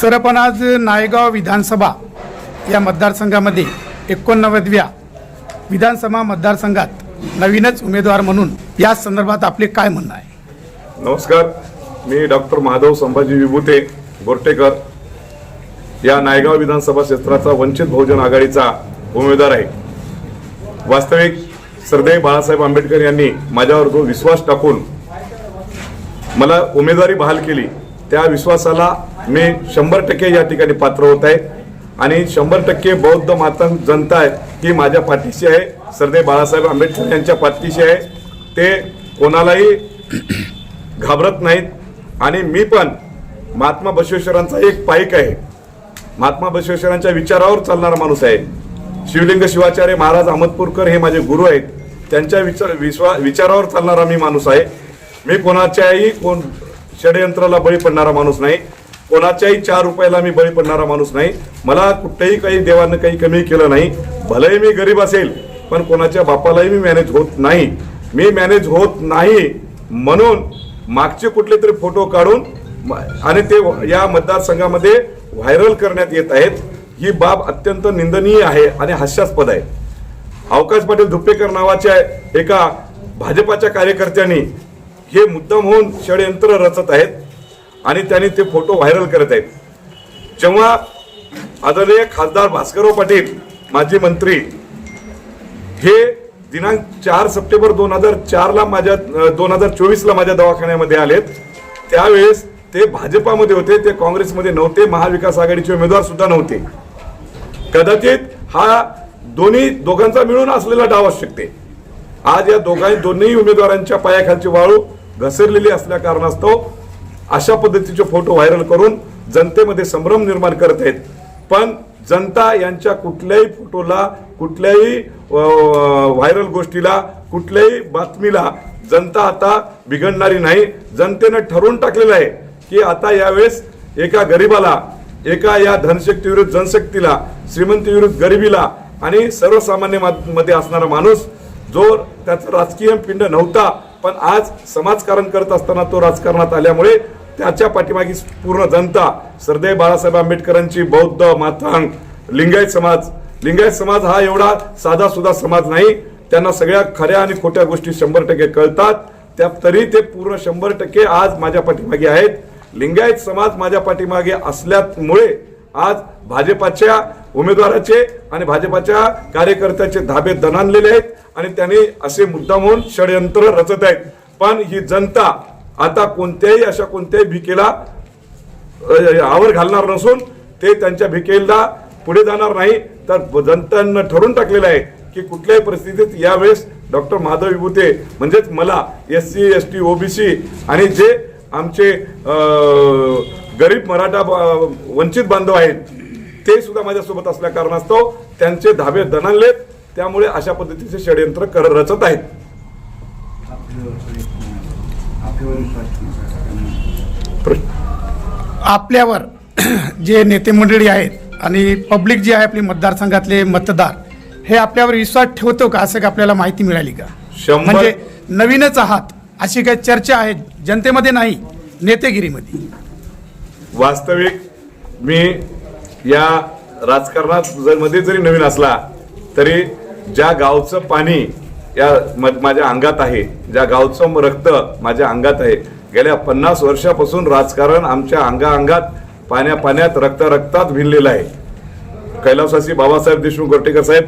Sir आपण आज नायगाव विधानसभा या मतदारसंघामध्ये एकोणनव्वदव्या विधानसभा मतदारसंघात नवीनच उमेदवार म्हणून या संदर्भात आपले काय म्हणणं आहे? नमस्कार. मी डॉक्टर महादेव संभाजी विभूते बोर्टेकर. या नायगाव विधानसभा क्षेत्राचा वंचित बहुजन आघाडीचा उमेदवार आहे. वास्तविक सरदेव बाळासाहेब आंबेडकर यांनी माझ्यावर जो विश्वास टाकून मला उमेदवारी बहाल केली त्या विश्वासाला मी शंभर टक्के या ठिकाणी पात्र होत आहे. आणि शंभर टक्के बौद्ध मातंग जनता आहे ही माझ्या पाठीशी आहे. सरदेव बाळासाहेब आंबेडकर यांच्या पाठीशी आहे. ते कोणालाही घाबरत नाहीत. आणि मी पण महात्मा बसवेश्वरांचा एक पाईक आहे. महात्मा बसवेश्वरांच्या विचारावर चालणारा माणूस आहे. शिवलिंग शिवाचार्य महाराज अहमदपूरकर हे माझे गुरु आहेत. त्यांच्या विचार विश्वा विचारावर चालणारा मी माणूस आहे. मी कोणाच्याही कोण षडयंत्राला बळी पडणारा माणूस नाही. कोणाच्याही चार रुपयाला मी बळी पडणारा माणूस नाही. मला कुठेही काही देवानं काही कमी केलं नाही. भलेही मी गरीब असेल पण कोणाच्या बापालाही मी मॅनेज होत नाही. मी मॅनेज होत नाही म्हणून मागचे कुठले तरी फोटो काढून म- आणि ते या मतदारसंघामध्ये व्हायरल करण्यात येत आहेत. ही बाब अत्यंत निंदनीय आहे आणि हास्यास्पद आहे. अवकाश पाटील धुप्पेकर नावाच्या एका भाजपाच्या कार्यकर्त्यांनी हे मुद्दाम होऊन षडयंत्र रचत आहेत. आणि त्यांनी ते फोटो व्हायरल करत आहेत. जेव्हा आदरणीय खासदार भास्करराव पाटील माजी मंत्री हे दिनांक चार सप्टेंबर दोन हजार चारला माझ्या दोन हजार चोवीसला माझ्या दवाखान्यामध्ये आलेत. त्यावेळेस ते भाजपामध्ये होते ते काँग्रेसमध्ये नव्हते महाविकास आघाडीचे उमेदवार सुद्धा नव्हते. कदाचित हा दोन्ही दोघांचा मिळून असलेला डाव असू शकते. आज या दोघांनी दोन्ही उमेदवारांच्या पायाखालची वाळू घसरलेली असल्या कारणास्तव अशा पद्धतीचे फोटो व्हायरल करून जनतेमध्ये संभ्रम निर्माण करत आहेत. पण जनता यांच्या कुठल्याही फोटोला कुठल्याही व्हायरल गोष्टीला कुठल्याही बातमीला जनता आता बिघडणारी नाही. जनतेनं ठरवून टाकलेलं आहे की आता यावेळेस एका गरीबाला एका या धनशक्ती विरुद्ध जनशक्तीला श्रीमंती विरुद्ध गरिबीला आणि सर्वसामान्य मा- मध्ये असणारा माणूस जो त्याचा राजकीय पिंड नव्हता पण आज समाजकारण करत असताना तो राजकारणात आल्यामुळे त्याच्या पाठीमागे पूर्ण जनता सरदेव बाळासाहेब आंबेडकरांची बौद्ध माथांग लिंगायत समाज. लिंगायत समाज हा एवढा साधा सुद्धा समाज नाही. त्यांना सगळ्या खऱ्या आणि खोट्या गोष्टी शंभर टक्के कळतात. त्या तरी ते पूर्ण शंभर टक्के आज माझ्या पाठीमागे आहेत. लिंगायत समाज माझ्या पाठीमागे असल्यामुळे आज भाजपाच्या उमेदवाराचे आणि भाजपाच्या कार्यकर्त्याचे धाबे दणानलेले आहेत आणि त्यांनी असे मुद्दाम होऊन षडयंत्र रचत आहेत. पण ही जनता आता कोणत्याही अशा कोणत्याही भिकेला आवर घालणार नसून ते त्यांच्या भिकेला पुढे जाणार नाही. तर जनतांना ठरून टाकलेलं आहे की कुठल्याही परिस्थितीत यावेळेस डॉक्टर माधव विभूते म्हणजेच मला S C S T OBC आणि जे आमचे गरीब मराठा ब- वंचित बांधव आहेत ते सुद्धा माझ्यासोबत असल्या कारणास्तव त्यांचे धाबे दणानलेत त्यामुळे अशा पद्धतीचे षडयंत्र कर रचत आहेत. आपल्यावर जे नेते मंडळी आहेत आणि पब्लिक जे आहे आपली मतदारसंघातले मतदार हे आपल्यावर विश्वास ठेवतो का? असं का आपल्याला माहिती मिळाली का? म्हणजे नवीनच आहात अशी काही चर्चा आहे जनतेमध्ये नाही नेतेगिरीमध्ये. वास्तविक मी या राजकारणात जर मध्ये जरी नवीन असला तरी ज्या गावचं पाणी या म- माझ्या अंगात आहे. ज्या गावचं रक्त माझ्या अंगात आहे. गेल्या पन्नास वर्षापासून राजकारण आमच्या अंगा अंगात पाण्या पाण्यात रक्त रक्तात भिनलेलं आहे. कैलासवासी बाबासाहेब देशमुख गोरटेकर साहेब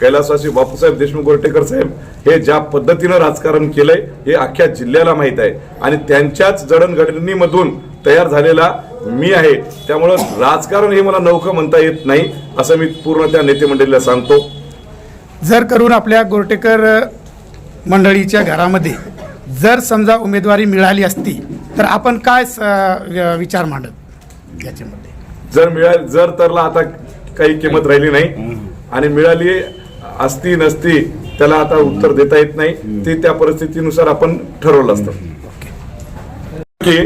कैलासवासी बापूसाहेब देशमुख गोरटेकर साहेब हे ज्या पद्धतीनं राजकारण केलंय हे अख्ख्या जिल्ह्याला माहीत आहे. आणि त्यांच्याच जडणघडणीमधून तयार झालेला मी आहे. त्यामुळं राजकारण हे मला नौकं म्हणता येत नाही असं मी पूर्ण त्या नेते मंडळीला सांगतो. जर करून आपल्या गोरटेकर मंडळीच्या घरामध्ये जर समजा उमेदवारी मिळाली असती तर आपण काय स- विचार मांडत याच्यामध्ये? जर मिळाली जर तरला आता काही किंमत राहिली नाही आणि मिळाली असती नसती त्याला आता उत्तर देता येत नाही. ते त्या परिस्थितीनुसार आपण ठरवलं असतं. की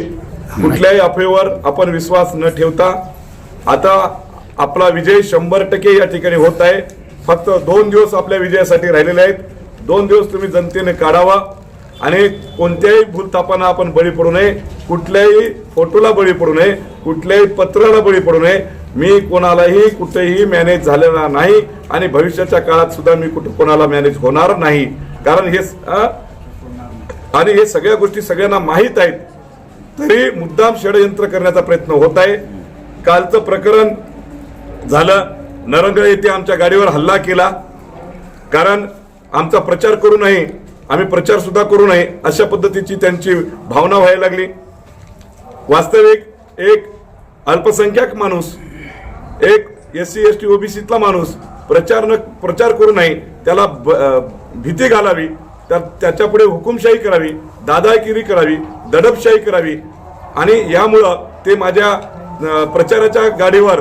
कुठल्याही अफवेवर आपण विश्वास न ठेवता आता आपला विजय शंभर टक्के या ठिकाणी होत आहे. फक्त दोन दिवस आपल्या विजयासाठी राहिलेले आहेत. दोन दिवस तुम्ही जनतेने काढावा आणि कोणत्याही भूलतापांना आपण बळी पडू नये. कुठल्याही फोटोला बळी पडू नये. कुठल्याही पत्राला बळी पडू नये. मी कोणालाही कुठेही मॅनेज झालेला नाही आणि भविष्याच्या काळात सुद्धा मी कुठं कोणाला मॅनेज होणार नाही. कारण हे आणि हे सगळ्या गोष्टी सगळ्यांना माहीत आहेत. तरी मुद्दाम षडयंत्र करण्याचा प्रयत्न होत आहे. कालचं प्रकरण झालं. नरेंद्र येथे आमच्या गाडीवर हल्ला केला. कारण आमचा प्रचार करू नये आम्ही प्रचार सुद्धा करू नये अशा पद्धतीची त्यांची भावना व्हायला लागली. वास्तविक एक अल्पसंख्याक माणूस एक एस सी एस टी ओबीसीतला माणूस प्रचार न प्रचार करू नये त्याला ब- भीती घालावी त्या त्याच्यापुढे हुकुमशाही करावी दादागिरी करावी दडपशाही करावी. आणि यामुळं ते माझ्या प्रचाराच्या गाडीवर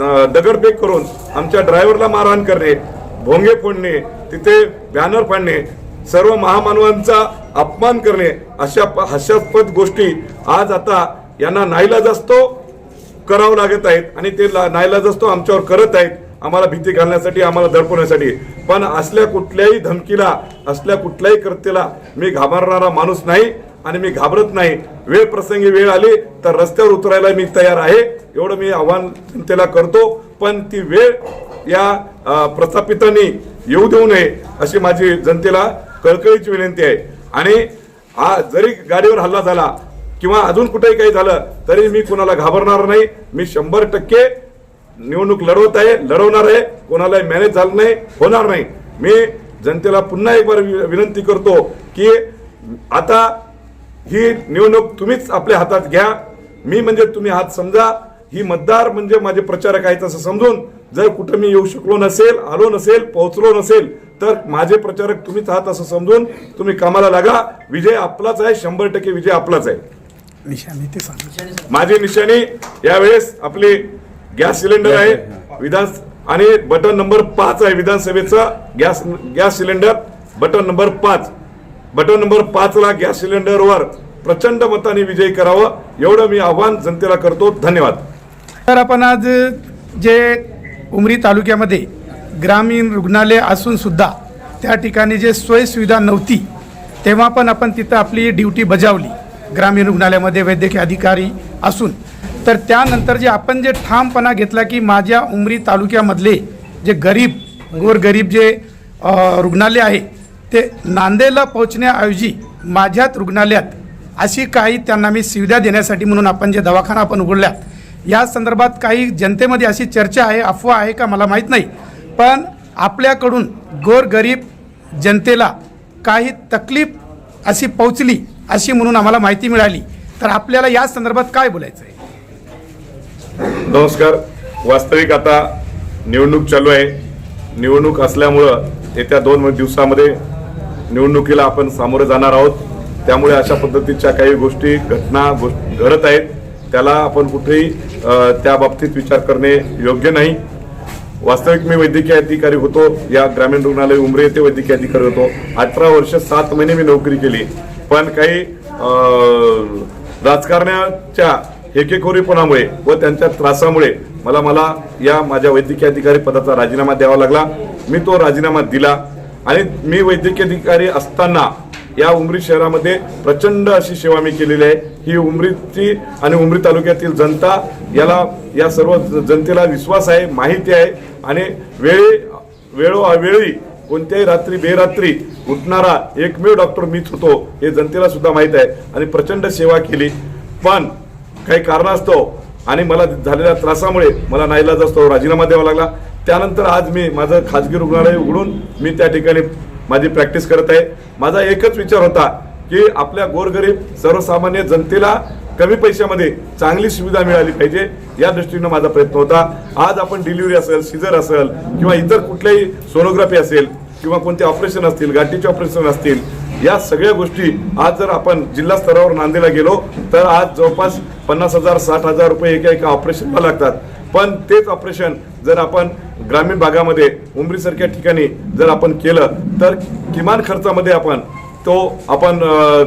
दगडफेक करून आमच्या ड्रायव्हरला मारहाण करणे भोंगे फोडणे तिथे बॅनर फाडणे सर्व महामानवांचा अपमान करणे अशा प- हास्यास्पद गोष्टी आज आता यांना नाईलाज असतो करावं लागत आहेत. आणि ते ला- नाईलाज असतो आमच्यावर करत आहेत. आम्हाला भीती घालण्यासाठी आम्हाला दडपवण्यासाठी. पण असल्या कुठल्याही धमकीला असल्या कुठल्याही कृत्याला मी घाबरणारा माणूस नाही. आणि मी घाबरत नाही. वेळ प्रसंगी वेळ आली तर रस्त्यावर उतरायला मी तयार आहे. एवढं मी आव्हान जनतेला करतो. पण ती वेळ या प्रस्थापितांनी येऊ देऊ नये अशी माझी जनतेला कळकळीची विनंती आहे. आणि आ- जरी गाडीवर हल्ला झाला किंवा अजून कुठेही काही झालं तरी मी कुणाला घाबरणार नाही. मी शंभर टक्के निवडणूक लढवत आहे लढवणार आहे. कोणालाही मॅनेज झालं नाही होणार नाही. मी जनतेला पुन्हा एक बार वि- विनंती करतो की आता ही निवडणूक तुम्हीच आपल्या हातात घ्या. मी म्हणजे तुम्ही हात समजा. ही मतदार म्हणजे माझे प्रचारक आहेत असं समजून जर कुठं मी येऊ शकलो नसेल आलो नसेल पोहोचलो नसेल तर माझे प्रचारक तुम्हीच आहात असं समजून तुम्ही कामाला लागा. विजय आपलाच आहे शंभर टक्के विजय आपलाच आहे. निशाने ते सांग. माझी निशाणी यावेळेस आपली गॅस सिलेंडर आहे. विधान आणि बटन नंबर पाच आहे विधानसभेचा. Gas gas cylinder button number पाच. बटन नंबर पाचला गॅस सिलेंडरवर प्रचंड मताने विजयी करावं एवढं मी आव्हान जनतेला करतो. धन्यवाद. तर आपण आज जे उमरी तालुक्यामध्ये ग्रामीण रुग्णालय असूनसुद्धा त्या ठिकाणी जे सोयीसुविधा नव्हती तेव्हा पण आपण तिथं आपली ड्युटी बजावली. ग्रामीण रुग्णालयामध्ये वैद्यकीय अधिकारी असून. तर त्यानंतर जे आपण जे ठामपणा घेतला की माझ्या उमरी तालुक्यामधले जे गरीब गोरगरीब जे रुग्णालय आहे ते नांदेडला पोहोचण्याऐवजी माझ्यात रुग्णालयात अशी काही त्यांना मी सुविधा देण्यासाठी म्हणून आपण जे दवाखाना आपण उघडल्यात या संदर्भात काही जनतेमध्ये अशी चर्चा आहे अफवा आहे का मला माहीत नाही. पण आपल्याकडून गोरगरीब जनतेला काही तकलीफ अशी पोचली अशी म्हणून आम्हाला माहिती मिळाली. तर आपल्याला या संदर्भात काय बोलायचं आहे नमस्कार. वास्तविक आता निवडणूक चालू आहे. निवडणूक असल्यामुळं येत्या दोन दिवसामध्ये निवडणुकीला आपण सामोरे जाणार आहोत. त्यामुळे अशा पद्धतीच्या काही गोष्टी घटना घडत आहेत. त्याला आपण कुठेही त्या बाबतीत विचार करणे योग्य नाही. वास्तविक मी वैद्यकीय अधिकारी होतो. या ग्रामीण रुग्णालय उमरे येथे वैद्यकीय अधिकारी होतो. अठरा वर्ष सात महिने मी नोकरी केली. पण काही राजकारण्याच्या हेकेखोरीपणामुळे व त्यांच्या त्रासामुळे मला मला या माझ्या वैद्यकीय अधिकारी पदाचा राजीनामा द्यावा लागला. मी तो राजीनामा दिला. आणि मी वैद्यकीय अधिकारी असताना या उमरी शहरामध्ये प्रचंड अशी सेवा मी केलेली आहे. ही उमरीची आणि उमरी तालुक्यातील जनता याला या सर्व जनतेला विश्वास आहे माहिती आहे. आणि वेळी वेळोवेळी कोणत्याही रात्री बेरात्री उठणारा एकमेव डॉक्टर मीच होतो हे जनतेला सुद्धा माहीत आहे. आणि प्रचंड सेवा केली. पण काही कारणास्तव आणि मला झालेल्या त्रासामुळे मला नाईलाज असतो राजीनामा द्यावा लागला. त्यानंतर आज मी माझं खाजगी रुग्णालय उघडून मी त्या ठिकाणी माझी प्रॅक्टिस करत आहे. माझा एकच विचार होता की आपल्या गोरगरीब सर्वसामान्य जनतेला कमी पैशामध्ये चांगली सुविधा मिळाली पाहिजे या दृष्टीनं माझा प्रयत्न होता. आज आपण डिलिव्हरी असेल सिझर असेल किंवा इतर कुठल्याही सोनोग्राफी असेल किंवा कोणते ऑपरेशन असतील गाठीचे ऑपरेशन असतील या सगळ्या गोष्टी आज जर आपण जिल्हा स्तरावर नांदेला गेलो तर आज जवळपास पन्नास हजार साठ हजार रुपये एका एका ऑपरेशनला लागतात. पण तेच ऑपरेशन जर आपण ग्रामीण भागामध्ये उमरीसारख्या ठिकाणी जर आपण केलं तर किमान खर्चामध्ये आपण तो आपण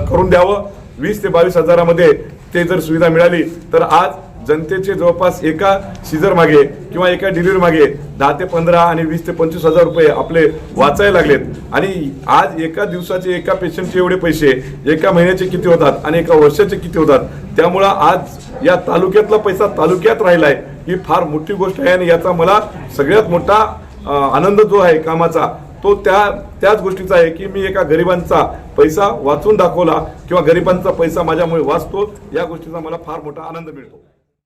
करून द्यावं. वीस ते बावीस हजारामध्ये ते जर सुविधा मिळाली तर आज जनतेचे जवळपास एका सीझर मागे किंवा एका डिलिव्हरी मागे दहा ते पंधरा आणि वीस ते पंचवीस हजार रुपये आपले वाचायला लागलेत. आणि आज एका दिवसाचे एका पेशंटचे एवढे पैसे एका महिन्याचे किती होतात आणि एका वर्षाचे किती होतात त्यामुळं आज या तालुक्यातला पैसा तालुक्यात राहिला आहे ही फार मोठी गोष्ट आहे आणि याचा मला सगळ्यात मोठा आनंद जो आहे कामाचा तो त्या त्याच गोष्टीचा आहे की मी एका गरिबांचा पैसा वाचून दाखवला किंवा गरिबांचा पैसा माझ्यामुळे वाचतो या गोष्टीचा मला फार मोठा आनंद मिळतो.